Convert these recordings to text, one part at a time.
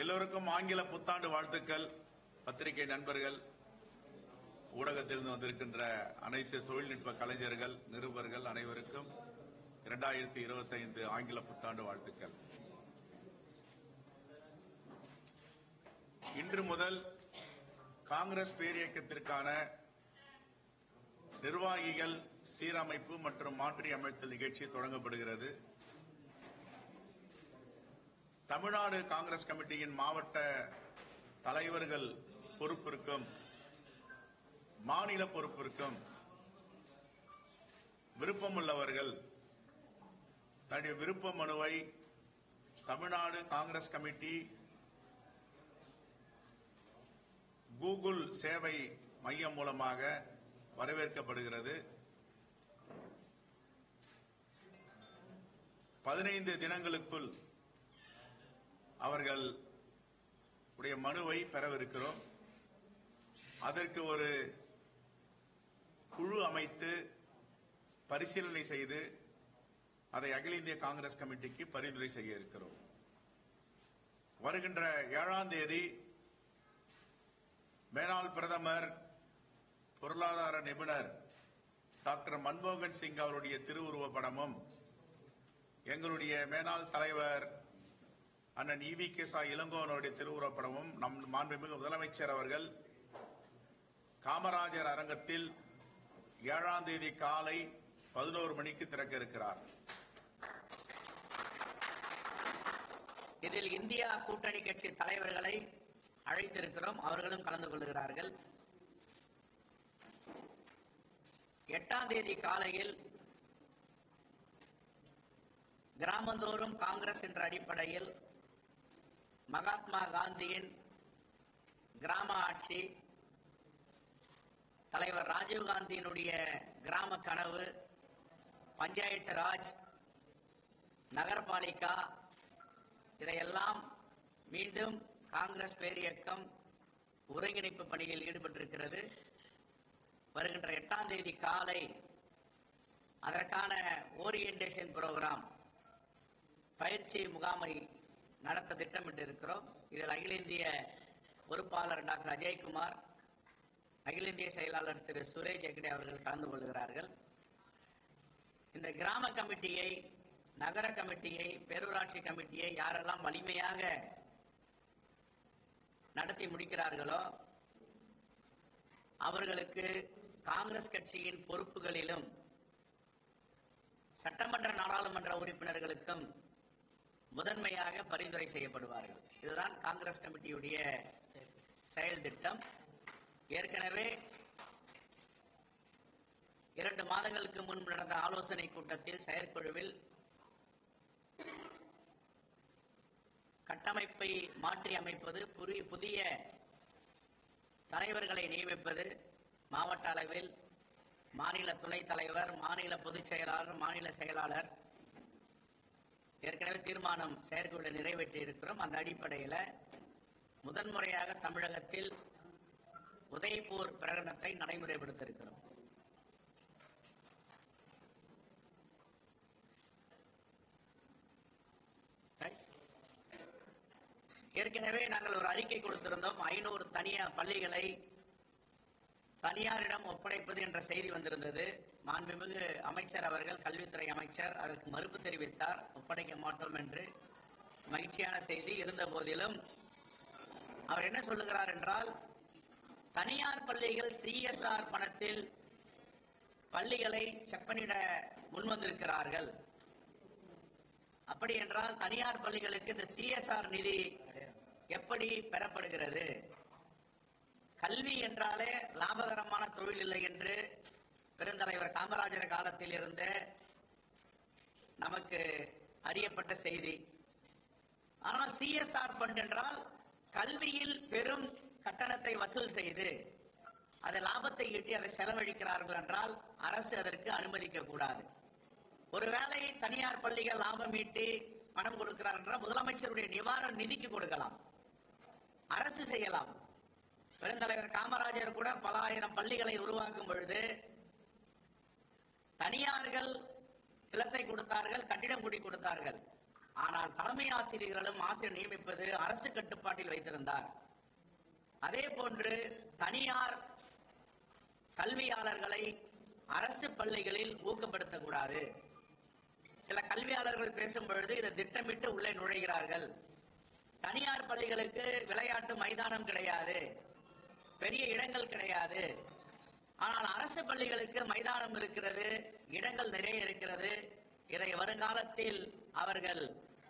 எல்லோருக்கும் ஆங்கில புத்தாண்டு வாழ்த்துக்கள். பத்திரிகை நண்பர்கள் ஊடகத்திலிருந்து வந்திருக்கின்ற அனைத்து தொழில்நுட்ப கலைஞர்கள் நிருபர்கள் அனைவருக்கும் இரண்டாயிரத்தி இருபத்தைந்து ஆங்கில புத்தாண்டு வாழ்த்துக்கள். இன்று முதல் காங்கிரஸ் பேரியக்கத்திற்கான நிர்வாகிகள் சீரமைப்பு மற்றும் மாற்றி அமைத்தல் நிகழ்ச்சி தொடங்கப்படுகிறது. தமிழ்நாடு காங்கிரஸ் கமிட்டியின் மாவட்ட தலைவர்கள் பொறுப்பிற்கும் மாநில பொறுப்பிற்கும் விருப்பமுள்ளவர்கள் தன்னுடைய விருப்ப மனுவை தமிழ்நாடு காங்கிரஸ் கமிட்டி கூகுள் சேவை மையம் மூலமாக வரவேற்கப்படுகிறது. பதினைந்து தினங்களுக்குள் அவர்கள் உடைய மனுவை பெறவிருக்கிறோம். அதற்கு ஒரு குழு அமைத்து பரிசீலனை செய்து அதை அகில இந்திய காங்கிரஸ் கமிட்டிக்கு பரிந்துரை செய்ய இருக்கிறோம். வருகின்ற ஏழாம் தேதி மேலாள் பிரதமர் பொருளாதார நிபுணர் டாக்டர் மன்மோகன் சிங் அவருடைய திருவுருவ படமும் எங்களுடைய மேலாள் தலைவர் அண்ணன் இவி கே சா இளங்கோவனுடைய திருவுருவப்படமும் நம் மாண்புமிகு முதலமைச்சர் அவர்கள் காமராஜர் அரங்கத்தில் ஏழாம் தேதி காலை பதினோரு மணிக்கு திறக்க இருக்கிறார். இதில் இந்தியா கூட்டணி கட்சி தலைவர்களை அழைத்திருக்கிறோம். அவர்களும் கலந்து கொள்கிறார்கள். எட்டாம் தேதி காலையில் கிராமந்தோறும் காங்கிரஸ் என்ற அடிப்படையில் மகாத்மா காந்தியின் கிராம ஆட்சி தலைவர் ராஜீவ்காந்தியினுடைய கிராம கனவு பஞ்சாயத்து ராஜ் நகரபாலிகா இதையெல்லாம் மீண்டும் காங்கிரஸ் பேரியக்கம் ஒருங்கிணைப்பு பணியில் ஈடுபட்டிருக்கிறது. வருகின்ற எட்டாம் தேதி காலை அதற்கான ஓரியன்டேஷன் புரோகிராம் பயிற்சி முகாமை நடத்த திட்டமிட்டு இருக்கிறோம் இதில் அகில இந்திய பொறுப்பாளர் டாக்டர் அஜய்குமார் அகில இந்திய செயலாளர் திரு சுரேஷ் ஹெக்டே அவர்கள் கலந்து கொள்கிறார்கள். இந்த கிராம கமிட்டியை நகர கமிட்டியை பேரூராட்சி கமிட்டியை யாரெல்லாம் வலிமையாக நடத்தி முடிக்கிறார்களோ அவர்களுக்கு காங்கிரஸ் கட்சியின் பொறுப்புகளிலும் சட்டமன்ற நாடாளுமன்ற உறுப்பினர்களுக்கும் முதன்மையாக பரிந்துரை செய்யப்படுவார்கள். இதுதான் காங்கிரஸ் கமிட்டியுடைய செயல் திட்டம். ஏற்கனவே இரண்டு மாதங்களுக்கு முன்பு நடந்த ஆலோசனை கூட்டத்தில் செயற்குழுவில் கட்டமைப்பை மாற்றி அமைப்பது புதிய தலைவர்களை நியமிப்பது மாவட்ட அளவில் மாநில துணைத் தலைவர் மாநில பொதுச் செயலாளர் மாநில செயலாளர் ஏற்கனவே தீர்மானம் செயற்குழு நிறைவேற்றி இருக்கிறோம். அந்த அடிப்படையில் முதன்முறையாக தமிழகத்தில் உதய்பூர் பிரகடனத்தை நடைமுறைப்படுத்த இருக்கிறோம் ஏற்கனவே நாங்கள் ஒரு அறிக்கை கொடுத்திருந்தோம். ஐநூறு தனியார் பள்ளிகளை தனியாரிடம் ஒப்படைப்பது என்ற செய்தி வந்திருந்தது. மாண்புமிகு அமைச்சர் அவர்கள் கல்வித்துறை அமைச்சர் அதற்கு மறுப்பு தெரிவித்தார். ஒப்படைக்க மாட்டோம் என்று மகிழ்ச்சியான செய்தி இருந்த போதிலும் அவர் என்ன சொல்லுகிறார் என்றால் தனியார் பள்ளிகள் சிஎஸ்ஆர் பணத்தில் பள்ளிகளை செப்பனிட முன்வந்திருக்கிறார்கள். அப்படி என்றால் தனியார் பள்ளிகளுக்கு இந்த சிஎஸ்ஆர் நிதி எப்படி பெறப்படுகிறது? கல்வி என்றாலே லாபகரமான தொழில் இல்லை என்று பெருந்தலைவர் காமராஜர் காலத்தில் இருந்து நமக்கு அறியப்பட்ட செய்தி. ஆனால் சிஎஸ்ஆர் பண்ட் என்றால் கல்வியில் பெரும் கட்டணத்தை வசூல் செய்து அதை லாபத்தை ஈட்டி அதை செலவழிக்கிறார்கள் என்றால் அரசு அதற்கு அனுமதிக்க கூடாது. ஒருவேளை தனியார் பள்ளிகள் லாபம் ஈட்டி பணம் கொடுக்கிறார் என்றால் முதலமைச்சருடைய நிவாரண நிதிக்கு கொடுக்கலாம். அரசு செய்யலாம். பெருந்தலைவர் காமராஜர் கூட பல ஆயிரம் பள்ளிகளை உருவாக்கும் பொழுது தனியார்கள் நிலத்தை கொடுத்தார்கள் கட்டிடம் கூடி கொடுத்தார்கள். ஆனால் தலைமை ஆசிரியர்களும் ஆசிரியர் நியமிப்பது அரசு கட்டுப்பாட்டில் வைத்திருந்தார். அதே போன்று தனியார் கல்வியாளர்களை அரசு பள்ளிகளில் ஊக்கப்படுத்தக்கூடாது. சில கல்வியாளர்கள் பேசும் பொழுது இதை திட்டமிட்டு உள்ளே நுழைகிறார்கள். தனியார் பள்ளிகளுக்கு விளையாட்டு மைதானம் கிடையாது. பெரிய இடங்கள் கிடையாது. ஆனால் அரசு பள்ளிகளுக்கு மைதானம் இருக்கிறது இடங்கள் நிறைய இருக்கிறது. இதை வருங்காலத்தில் அவர்கள்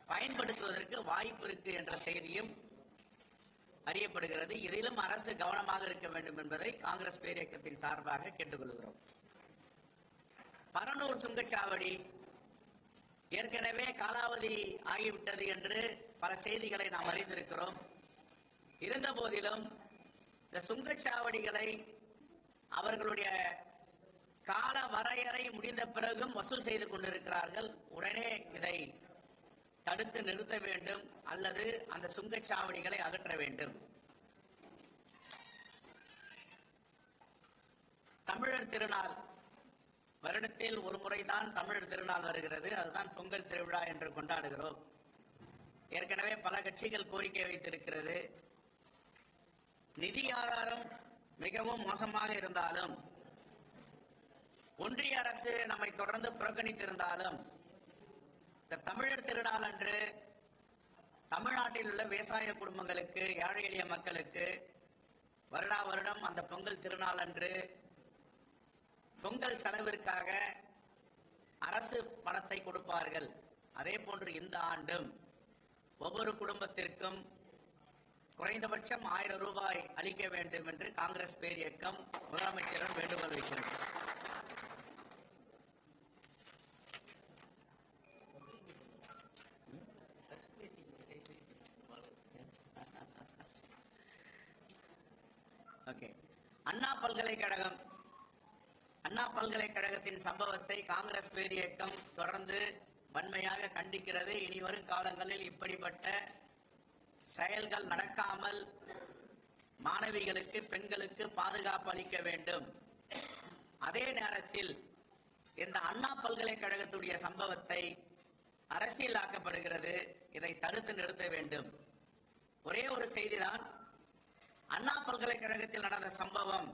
பயன்படுத்துவதற்கு வாய்ப்பு இருக்கு என்ற செய்தியும் அறியப்படுகிறது. இதிலும் அரசு கவனமாக இருக்க வேண்டும் என்பதை காங்கிரஸ் பேரியக்கத்தின் சார்பாக கேட்டுக்கொள்கிறோம். பரனூர் சுங்கச்சாவடி ஏற்கனவே காலாவதி ஆகிவிட்டது என்று பல செய்திகளை நாம் அறிந்திருக்கிறோம். இருந்த போதிலும் இந்த சுங்கச்சாவடிகளை அவர்களுடைய கால வரையறை முடிந்த பிறகும் வசூல் செய்து கொண்டிருக்கிறார்கள். உடனே இதை தடுத்து நிறுத்த வேண்டும் அல்லது அந்த சுங்கச்சாவடிகளை அகற்ற வேண்டும். தமிழர் திருநாள் வருடத்தில் ஒரு முறைதான் தமிழர் திருநாள் வருகிறது. அதுதான் பொங்கல் திருவிழா என்று கொண்டாடுகிறோம். ஏற்கனவே பல கட்சிகள் கோரிக்கை வைத்திருக்கிறது. நிதி ஆதாரம் மிகவும் மோசமாக இருந்தாலும் ஒன்றிய அரசு நம்மை தொடர்ந்து புறக்கணித்திருந்தாலும் இந்த தமிழர் திருநாள் அன்று தமிழ்நாட்டில் உள்ள விவசாய குடும்பங்களுக்கு ஏழை எளிய மக்களுக்கு வருடா வருடம் அந்த பொங்கல் திருநாள் அன்று பொங்கல் செலவிற்காக அரசு பணத்தை கொடுப்பார்கள். அதே போன்று இந்த ஆண்டும் ஒவ்வொரு குடும்பத்திற்கும் குறைந்தபட்சம் ஆயிரம் ரூபாய் அளிக்க வேண்டும் என்று காங்கிரஸ் பேரியக்கம் முதலமைச்சரிடம் வேண்டுகோள் வைக்கிறது. ஓகே அண்ணா பல்கலைக்கழகம். அண்ணா பல்கலைக்கழகத்தின் சம்பவத்தை காங்கிரஸ் பேரியக்கம் தொடர்ந்து வன்மையாக கண்டிக்கிறது. இனி வரும் காலங்களில் இப்படிப்பட்ட செயல்கள் நடக்காமல் மாணவிகளுக்கு பெண்களுக்கு பாதுகாப்பு அளிக்க வேண்டும். அதே நேரத்தில் இந்த அண்ணா பல்கலைக்கழகத்துடைய சம்பவத்தை அரசியலாக்கப்படுகிறது. இதை தடுத்து நிறுத்த வேண்டும். ஒரே ஒரு செய்திதான் அண்ணா பல்கலைக்கழகத்தில் நடந்த சம்பவம்.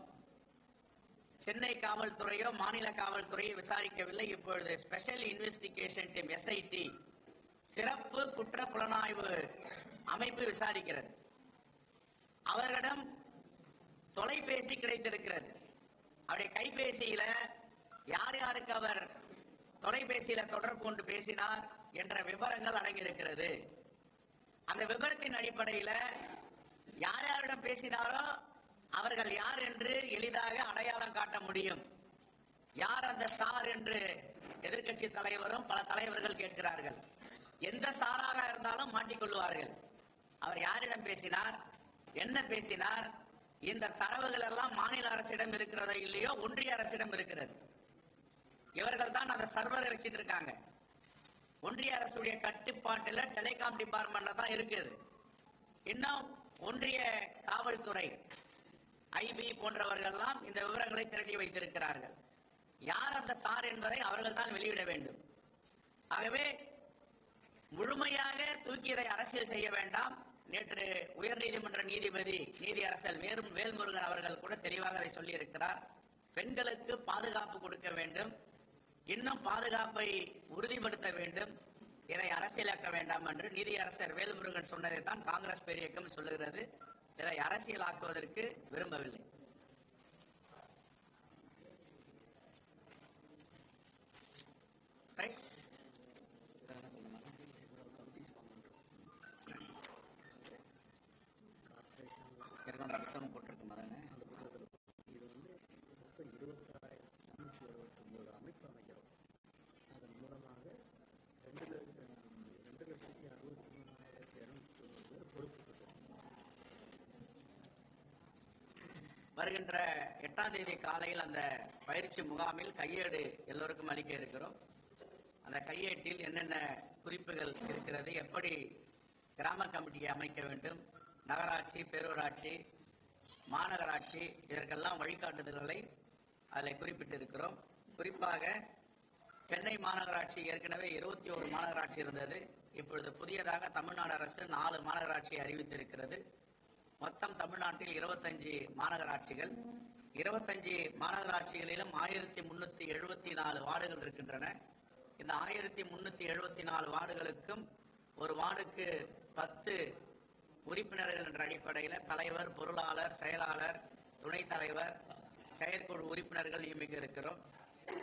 சென்னை காவல்துறையோ மாநில காவல்துறையோ விசாரிக்கவில்லை. இப்பொழுது ஸ்பெஷல் இன்வெஸ்டிகேஷன் டீம் எஸ்ஐடி சிறப்பு குற்ற புலனாய்வு அமைப்பு விசாரிக்கிறது. அவர்களிடம் தொலைபேசி கிடைத்திருக்கிறது. அவருடைய கைபேசியில யார் யாருக்கு அவர் தொலைபேசியில தொடர்பு கொண்டு பேசினார் என்ற விவரங்கள் அடங்கியிருக்கிறது. அந்த விவரத்தின் அடிப்படையில யார் யாரிடம் பேசினாரோ அவர்கள் யார் என்று எளிதாக அடையாளம் காட்ட முடியும். யார் அந்த சார் என்று எதிர்க்கட்சி தலைவரும் பல தலைவர்கள் கேட்கிறார்கள். எந்த சாராக இருந்தாலும் மாட்டிக்கொள்வார்கள். அவர் யாரிடம் பேசினார்? என்ன பேசினார்? இந்த தரவுகள் எல்லாம் மாநில அரசிடம் இருக்கிறதோ இல்லையோ ஒன்றிய அரசிடம் இருக்கிறது. இவர்கள் தான் அந்த சர்வரை வச்சிட்டு இருக்காங்க. ஒன்றிய அரசுடைய கட்டுப்பாட்டில் டெலிகாம் டிபார்ட்மெண்ட்ல தான் இருக்குது. இன்னும் ஒன்றிய காவல்துறை ஐபி போன்றவர்கள்லாம் இந்த விவரங்களை திரட்டி வைத்திருக்கிறார்கள். யார் அந்த சார் என்பதை அவர்கள் தான் வெளியிட வேண்டும். ஆகவே முழுமையாக தூக்கியதை அரசியல் செய்ய வேண்டாம். நேற்று உயர்நீதிமன்ற நீதிபதி நீதி அரசர் வேறு வேல்முருகன் அவர்கள் கூட தெளிவாக அதை சொல்லியிருக்கிறார். பெண்களுக்கு பாதுகாப்பு கொடுக்க வேண்டும். இன்னும் பாதுகாப்பை உறுதிப்படுத்த வேண்டும். இதை அரசியலாக்க வேண்டாம் என்று நீதி அரசர் வேல்முருகன் சொன்னதை தான் காங்கிரஸ் பெரியக்கம் சொல்லுகிறது. இதை அரசியலாக்குவதற்கு விரும்பவில்லை. ரத்தம் போட்டிருக்கும் அதானே இது வந்து மொத்தம் இருபத்தாயிரத்தி முன்னூற்றி எழுபத்தொம்பது அமைப்பு அமைக்கிறோம் அதன் மூலமாக ரெண்டு ரெண்டு லட்சத்தி அறுபத்தி மூணாயிரத்தி இரநூத்தி தொண்ணூறு பேர் பொறுப்புக்கிட்டோம் வருகின்ற எட்டாம் தேதி காலையில் அந்த பயிற்சி முகாமில் கையேடு எல்லோருக்கும் அளிக்க இருக்கிறோம். அந்த கையேட்டில் என்னென்ன குறிப்புகள் இருக்கிறது எப்படி கிராம கமிட்டியை அமைக்க வேண்டும் நகராட்சி பேரூராட்சி மாநகராட்சி இதற்கெல்லாம் வழிகாட்டுதல்களை அதில் குறிப்பிட்டிருக்கிறோம். குறிப்பாக சென்னை மாநகராட்சி ஏற்கனவே இருபத்தி ஒரு மாநகராட்சி இருந்தது. இப்பொழுது புதியதாக தமிழ்நாடு அரசு நாலு மாநகராட்சியை அறிவித்திருக்கிறது. மொத்தம் தமிழ்நாட்டில் 25 மாநகராட்சிகள். 25 மாநகராட்சிகளிலும் ஆயிரத்தி முன்னூத்தி எழுபத்தி நாலு வார்டுகள் இருக்கின்றன. இந்த ஆயிரத்தி முன்னூத்தி எழுபத்தி நாலு வார்டுகளுக்கும் ஒரு வார்டுக்கு பத்து உறுப்பினர்கள் என்ற அடிப்படையில் தலைவர் பொருளாளர் செயலாளர் துணைத் தலைவர் செயற்குழு உறுப்பினர்கள் நியமிக்க இருக்கிறோம்.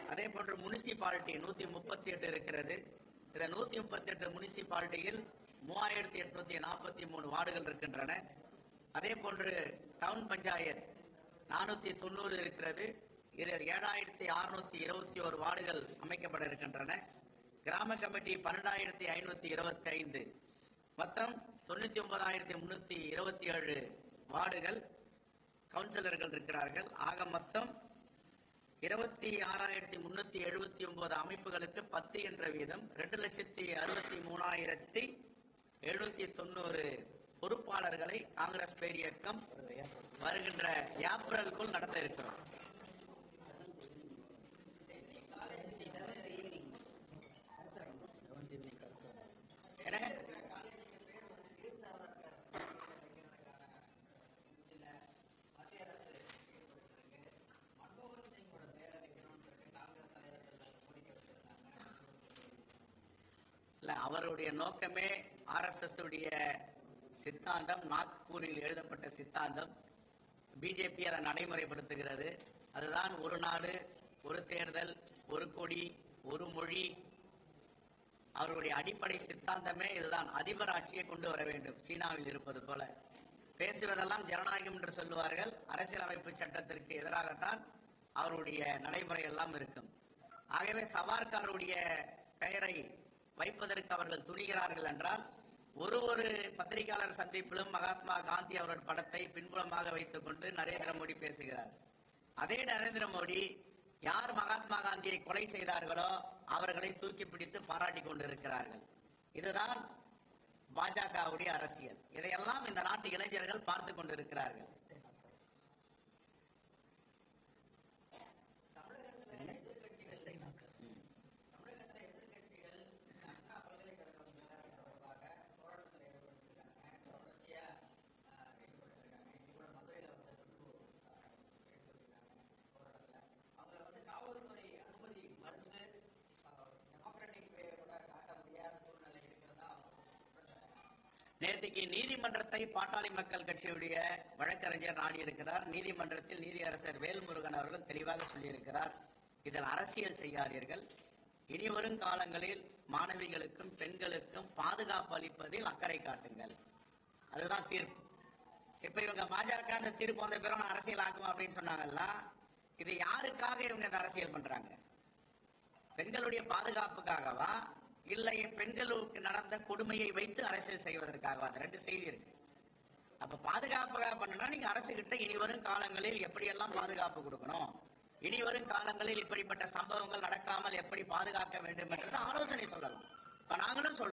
அதே போன்று முனிசிபாலிட்டி நூத்தி முப்பத்தி எட்டு இருக்கிறது. இந்த நூத்தி முப்பத்தி எட்டு முனிசிபாலிட்டியில் மூவாயிரத்தி எட்நூத்தி நாற்பத்தி மூணு வார்டுகள் இருக்கின்றன. அதே போன்று டவுன் பஞ்சாயத் நானூத்தி தொண்ணூறு இருக்கிறது. இதில் ஏழாயிரத்தி அறுநூத்தி இருபத்தி ஒரு வார்டுகள் அமைக்கப்பட இருக்கின்றன. கிராம கமிட்டி பன்னெண்டாயிரத்தி ஐநூத்தி இருபத்தி ஐந்து மொத்தம் தொண்ணூத்தி ஒன்பதாயிரத்தி முன்னூத்தி இருபத்தி ஏழு வார்டுகள் கவுன்சிலர்கள் இருக்கிறார்கள். ஆக மொத்தம் இருபத்தி ஆறாயிரத்தி முன்னூத்தி எழுபத்தி ஒன்பது அமைப்புகளுக்கு பத்து என்ற வீதம் ரெண்டு லட்சத்தி அறுபத்தி மூணாயிரத்தி எழுநூத்தி தொண்ணூறு பொறுப்பாளர்களை காங்கிரஸ் பேரியக்கம் வருகின்ற ஏப்ரலுக்குள் நடத்த இருக்கிறோம் என்ன? இல்ல அவருடைய நோக்கமே ஆர்எஸ்எஸ் உடைய சித்தாந்தம் நாக்பூரில் எழுதப்பட்ட சித்தாந்தம். பிஜேபி அதை நடைமுறைப்படுத்துகிறது. அதுதான் ஒரு நாடு ஒரு தேர்தல் ஒரு கொடி ஒரு மொழி. அவருடைய அடிப்படை சித்தாந்தமே இதுதான். அதிபர் ஆட்சியை கொண்டு வர வேண்டும் சீனாவில் இருப்பது போல. பேசுவதெல்லாம் ஜனநாயகம் என்று சொல்லுவார்கள். அரசியலமைப்பு சட்டத்திற்கு எதிராகத்தான் அவருடைய நடைமுறை எல்லாம் இருக்கும். ஆகவே சவார்காருடைய பெயரை வைப்பதற்கு அவர்கள் துணிகிறார்கள் என்றால் ஒரு ஒரு பத்திரிகையாளர் சந்திப்பிலும் மகாத்மா காந்தி அவர்கள் படத்தை பின்புலமாக வைத்துக் கொண்டு நரேந்திர மோடி பேசுகிறார். அதே நரேந்திர மோடி யார் மகாத்மா காந்தியை கொலை செய்தார்களோ அவர்களை தூக்கி பிடித்து பாராட்டி கொண்டிருக்கிறார்கள். இதுதான் பாஜகவுடைய அரசியல். இதையெல்லாம் இந்த நாட்டு இளைஞர்கள் பார்த்து கொண்டிருக்கிறார்கள். நேற்றுக்கு நீதிமன்றத்தை பாட்டாளி மக்கள் கட்சியுடைய வழக்கறிஞர் நாடியிருக்கிறார் நீதிமன்றத்தில் நீதியரசர் வேல்முருகன் அவர்கள் தெளிவாக சொல்லியிருக்கிறார். இதில் அரசியல் செய்யாதீர்கள். இனிவரும் காலங்களில் மாணவிகளுக்கும் பெண்களுக்கும் பாதுகாப்பு அளிப்பதில் அக்கறை காட்டுங்கள். அதுதான் தீர்ப்பு. இப்ப இவங்க பாஜக அந்த தீர்ப்பு வந்த பிறகு அரசியல் ஆக்கும் அப்படின்னு சொன்னாங்கல்ல? இது யாருக்காக இவங்க இந்த அரசியல் பண்றாங்க? பெண்களுடைய பாதுகாப்புக்காகவா? இல்லை பெண்களுக்கு நடந்த கொடுமையை வைத்து அரசியல் செய்வதற்காக அந்த ரெண்டு செய்தி இருக்கு. அப்ப பாதுகாப்புக்காக பண்ணனா நீங்க அரசு கிட்ட இனி வரும் காலங்களில் எப்படியெல்லாம் பாதுகாப்பு கொடுக்கணும்? இனி வரும் காலங்களில் இப்படிப்பட்ட சம்பவங்கள் நடக்காமல் எப்படி பாதுகாக்க வேண்டும் என்றது ஆலோசனை சொல்லலாம். இப்ப நாங்களும் சொல்றோம்.